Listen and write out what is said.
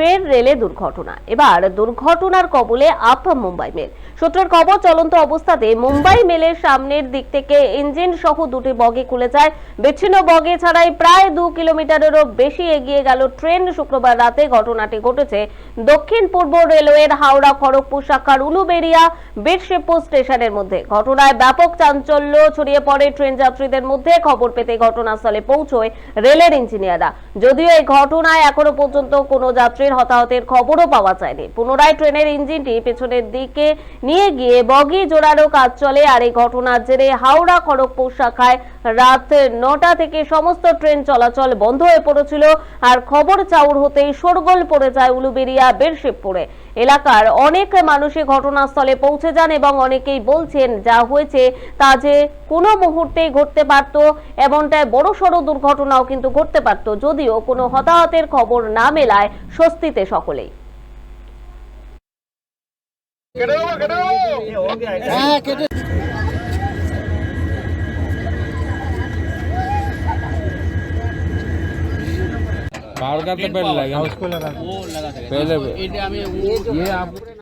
ফের রেলে দুর্ঘটনা। এবার দুর্ঘটনার কবলে আপ মুম্বাই মেল। সূত্রের খবর, চলন্ত অবস্থাতে মুম্বাই মেলের সামনের দিক থেকে ইঞ্জিন সহ দুটি বগি খুলে যায়। বিচ্ছিন্ন বগি ছাড়াই প্রায় দু কিলোমিটারেরও বেশি এগিয়ে গেল ট্রেন। শুক্রবার রাতে ঘটনাটি ঘটেছে দক্ষিণ পূর্ব রেলওয়ের হাওড়া খড়গপুর শাখার উলুবেড়িয়া বীরশিবপুর স্টেশনের মধ্যে। ঘটনায় ব্যাপক চাঞ্চল্য ছড়িয়ে পড়ে ট্রেন যাত্রীদের মধ্যে। খবর পেতে ঘটনাস্থলে পৌঁছয় রেলের ইঞ্জিনিয়াররা। যদিও এই ঘটনায় এখনও পর্যন্ত কোনো যাত্রীর হতাহতের খবরও পাওয়া যায়নি। পুনরায় ট্রেনের ইঞ্জিনটি পেছনের দিকে নিয়ে গিয়ে বগি জোড়ারও কাজ চলে আর এই ঘটনার জেরে হাওড়া খড়গপুর শাখায় রাত নটা থেকে সমস্ত ট্রেন চলাচল বন্ধ হয়ে পড়েছিল আর খবর চাউর হতেই শোরগোল পড়ে যায় উলুবেড়িয়া, বেরশিবপুরে। এলাকার অনেক মানুষই ঘটনাস্থলে পৌঁছে যান এবং অনেকেই বলছেন, যা হয়েছে তা যে কোনো মুহূর্তেই ঘটতে পারত এমনটায় বড় সড় দুর্ঘটনাও কিন্তু ঘটতে পারত। যদিও কোনো হতাহতের খবর না মেলায় স্বস্তিতে সকলেই बाहर का तो पहले लगा उसको लगा पहले ये हमें वो ये आप